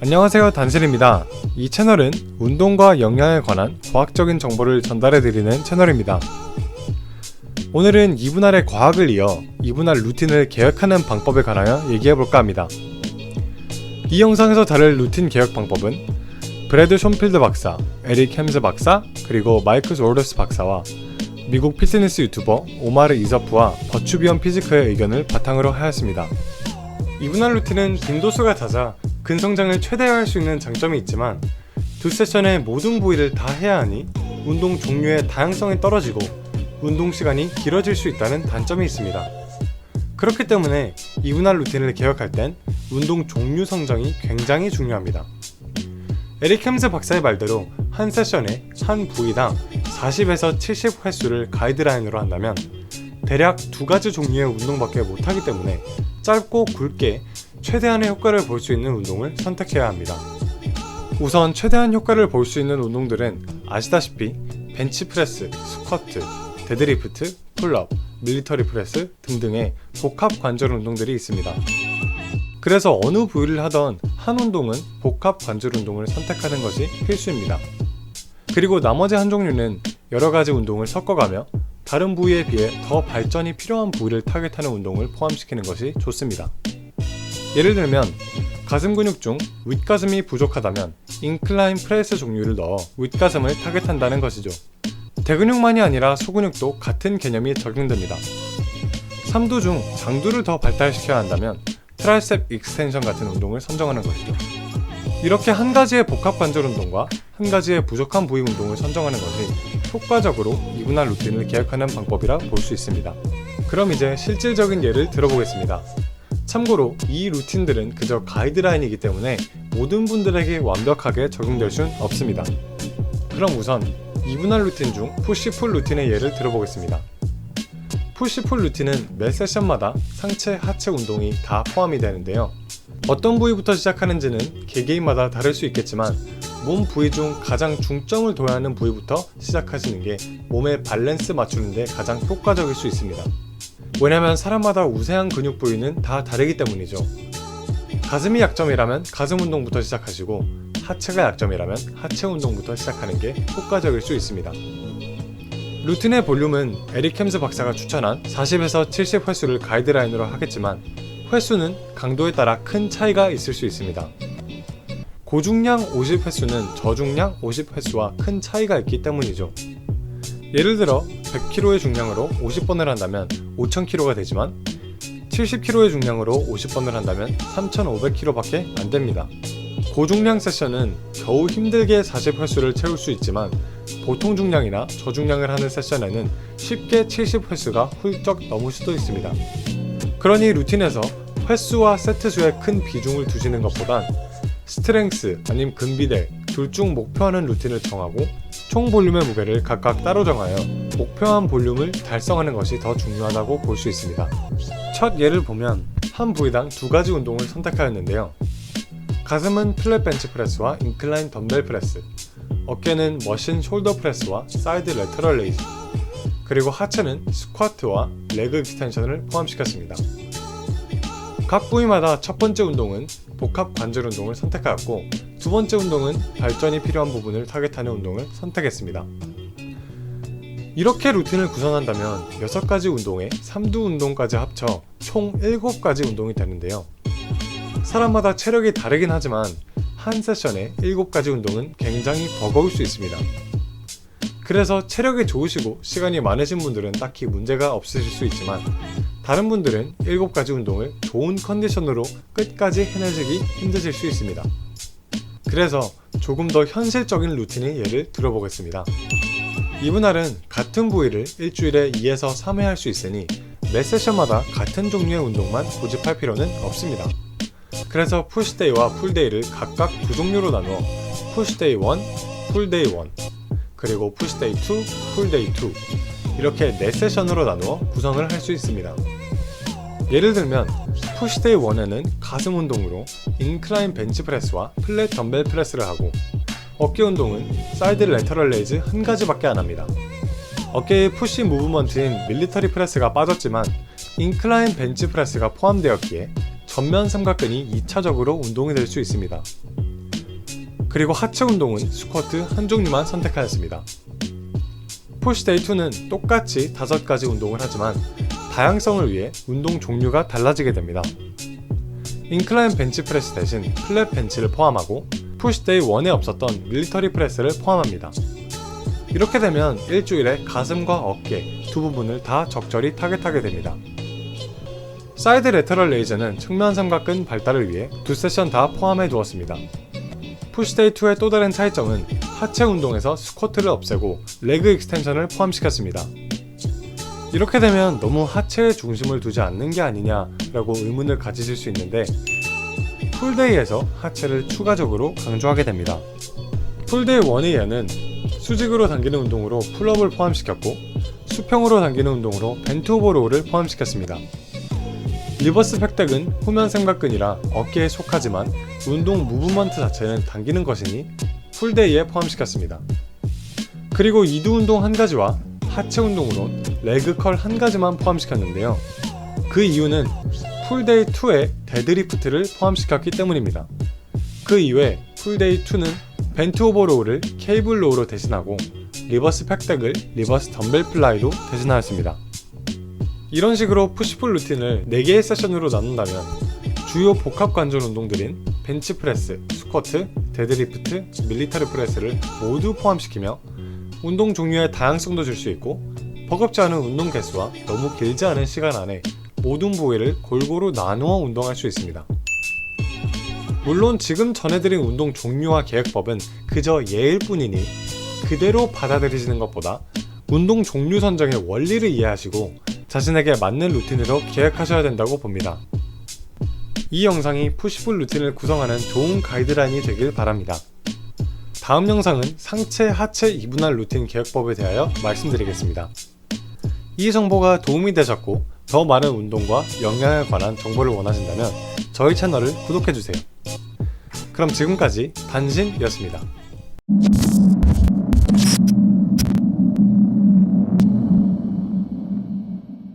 안녕하세요 단실입니다. 이 채널은 운동과 영양에 관한 과학적인 정보를 전달해드리는 채널입니다. 오늘은 이분할의 과학을 이어 이분할 루틴을 계획하는 방법에 관하여 얘기해볼까 합니다. 이 영상에서 다룰 루틴 계획 방법은 브래드 숀필드 박사, 에릭 햄즈 박사, 그리고 마이크 조르스 박사와 미국 피트니스 유튜버 오마르 이서프와 버추비언 피지크의 의견을 바탕으로 하였습니다. 이분할 루틴은 빈도수가 잦아 근성장을 최대화할 수 있는 장점이 있지만 두 세션의 모든 부위를 다 해야 하니 운동 종류의 다양성이 떨어지고 운동 시간이 길어질 수 있다는 단점이 있습니다. 그렇기 때문에 이분할 루틴을 계획할 땐 운동 종류 성장이 굉장히 중요합니다. 에릭 햄스 박사의 말대로 한 세션에 한 부위당 40에서 70 횟수를 가이드라인으로 한다면 대략 두 가지 종류의 운동밖에 못하기 때문에 짧고 굵게 최대한의 효과를 볼 수 있는 운동을 선택해야 합니다. 우선 최대한 효과를 볼 수 있는 운동들은 아시다시피 벤치프레스, 스쿼트, 데드리프트, 풀업, 밀리터리 프레스 등등의 복합 관절 운동들이 있습니다. 그래서 어느 부위를 하던 한 운동은 복합 관절 운동을 선택하는 것이 필수입니다. 그리고 나머지 한 종류는 여러 가지 운동을 섞어가며 다른 부위에 비해 더 발전이 필요한 부위를 타겟하는 운동을 포함시키는 것이 좋습니다. 예를 들면 가슴 근육 중 윗가슴이 부족하다면 인클라인 프레스 종류를 넣어 윗가슴을 타겟한다는 것이죠. 대근육만이 아니라 소근육도 같은 개념이 적용됩니다. 삼두 중 장두를 더 발달시켜야 한다면 트라이셉 익스텐션 같은 운동을 선정하는 것이죠. 이렇게 한 가지의 복합 관절 운동과 한 가지의 부족한 부위 운동을 선정하는 것이 효과적으로 이분할 루틴을 계획하는 방법이라 볼 수 있습니다. 그럼 이제 실질적인 예를 들어보겠습니다. 참고로 이 루틴들은 그저 가이드라인이기 때문에 모든 분들에게 완벽하게 적용될 수는 없습니다. 그럼 우선 이분할 루틴 중 푸시풀 루틴의 예를 들어보겠습니다. 푸시풀 루틴은 매 세션마다 상체, 하체 운동이 다 포함이 되는데요. 어떤 부위부터 시작하는지는 개개인마다 다를 수 있겠지만 몸 부위 중 가장 중점을 둬야 하는 부위부터 시작하시는 게 몸의 밸런스 맞추는데 가장 효과적일 수 있습니다. 왜냐면 사람마다 우세한 근육 부위는 다 다르기 때문이죠. 가슴이 약점이라면 가슴 운동부터 시작하시고 하체가 약점이라면 하체 운동부터 시작하는 게 효과적일 수 있습니다. 루틴의 볼륨은 에릭 햄스 박사가 추천한 40에서 70 횟수를 가이드라인으로 하겠지만 횟수는 강도에 따라 큰 차이가 있을 수 있습니다. 고중량 50 횟수는 저중량 50 횟수와 큰 차이가 있기 때문이죠. 예를 들어 100kg의 중량으로 50번을 한다면 5000kg가 되지만 70kg의 중량으로 50번을 한다면 3500kg밖에 안 됩니다. 고중량 세션은 겨우 힘들게 40 횟수를 채울 수 있지만 보통 중량이나 저중량을 하는 세션에는 쉽게 70 횟수가 훌쩍 넘을 수도 있습니다. 그러니 루틴에서 횟수와 세트 수에 큰 비중을 두시는 것보단 스트렝스 아님 근비대 둘 중 목표하는 루틴을 정하고 총 볼륨의 무게를 각각 따로 정하여 목표한 볼륨을 달성하는 것이 더 중요하다고 볼 수 있습니다. 첫 예를 보면 한 부위당 두 가지 운동을 선택하였는데요. 가슴은 플랫 벤치 프레스와 인클라인 덤벨 프레스, 어깨는 머신 숄더 프레스와 사이드 레터럴 레이즈, 그리고 하체는 스쿼트와 레그 익스텐션을 포함시켰습니다. 각 부위마다 첫 번째 운동은 복합 관절 운동을 선택하였고 두 번째 운동은 발전이 필요한 부분을 타겟하는 운동을 선택했습니다. 이렇게 루틴을 구성한다면 6가지 운동에 3두 운동까지 합쳐 총 7가지 운동이 되는데요. 사람마다 체력이 다르긴 하지만 한 세션에 7가지 운동은 굉장히 버거울 수 있습니다. 그래서 체력이 좋으시고 시간이 많으신 분들은 딱히 문제가 없으실 수 있지만 다른 분들은 7가지 운동을 좋은 컨디션으로 끝까지 해내시기 힘드실 수 있습니다. 그래서 조금 더 현실적인 루틴의 예를 들어보겠습니다. 이분할은 같은 부위를 일주일에 2에서 3회 할 수 있으니 매 세션마다 같은 종류의 운동만 고집할 필요는 없습니다. 그래서 푸시데이와 풀데이를 각각 두 종류로 나누어 푸시데이 1, 풀데이 1, 그리고 푸시데이 2, 풀데이 2 이렇게 4세션으로 나누어 구성을 할 수 있습니다. 예를 들면 푸시데이 1에는 가슴 운동으로 인클라인 벤치 프레스와 플랫 덤벨 프레스를 하고 어깨 운동은 사이드 레터럴 레이즈 한 가지밖에 안 합니다. 어깨의 푸시 무브먼트인 밀리터리 프레스가 빠졌지만 인클라인 벤치 프레스가 포함되었기에 전면 삼각근이 2차적으로 운동이 될 수 있습니다. 그리고 하체 운동은 스쿼트 한 종류만 선택하였습니다. 푸시데이 2는 똑같이 5가지 운동을 하지만 다양성을 위해 운동 종류가 달라지게 됩니다. 인클라인 벤치 프레스 대신 플랫 벤치를 포함하고 푸시데이 1에 없었던 밀리터리 프레스를 포함합니다. 이렇게 되면 일주일에 가슴과 어깨 두 부분을 다 적절히 타겟하게 됩니다. 사이드 레터럴 레이저는 측면 삼각근 발달을 위해 두 세션 다 포함해 두었습니다. 푸시데이 2의 또 다른 차이점은 하체 운동에서 스쿼트를 없애고 레그 익스텐션을 포함시켰습니다. 이렇게 되면 너무 하체에 중심을 두지 않는 게 아니냐라고 의문을 가지실 수 있는데 풀데이에서 하체를 추가적으로 강조하게 됩니다. 풀데이 1A에는 수직으로 당기는 운동으로 풀업을 포함시켰고 수평으로 당기는 운동으로 벤트 오버 로우를 포함시켰습니다. 리버스 팩덱은 후면 삼각근이라 어깨에 속하지만 운동 무브먼트 자체는 당기는 것이니 풀데이에 포함시켰습니다. 그리고 이두 운동 한 가지와 하체 운동으로 레그 컬 한 가지만 포함시켰는데요. 그 이유는 풀데이 2에 데드리프트를 포함시켰기 때문입니다. 그 이외 풀데이 2는 벤트 오버 로우를 케이블 로우로 대신하고 리버스 팩덱을 리버스 덤벨 플라이로 대신하였습니다. 이런 식으로 푸시풀 루틴을 4개의 세션으로 나눈다면 주요 복합 관절 운동들인 벤치프레스, 스쿼트, 데드리프트, 밀리터리 프레스를 모두 포함시키며 운동 종류의 다양성도 줄 수 있고 버겁지 않은 운동 개수와 너무 길지 않은 시간 안에 모든 부위를 골고루 나누어 운동할 수 있습니다. 물론 지금 전해드린 운동 종류와 계획법은 그저 예일 뿐이니 그대로 받아들이시는 것보다 운동 종류 선정의 원리를 이해하시고 자신에게 맞는 루틴으로 계획하셔야 된다고 봅니다. 이 영상이 푸시풀 루틴을 구성하는 좋은 가이드라인이 되길 바랍니다. 다음 영상은 상체 하체 이분할 루틴 계획법에 대하여 말씀드리겠습니다. 이 정보가 도움이 되셨고 더 많은 운동과 영양에 관한 정보를 원하신다면 저희 채널을 구독해주세요. 그럼 지금까지 단신이었습니다.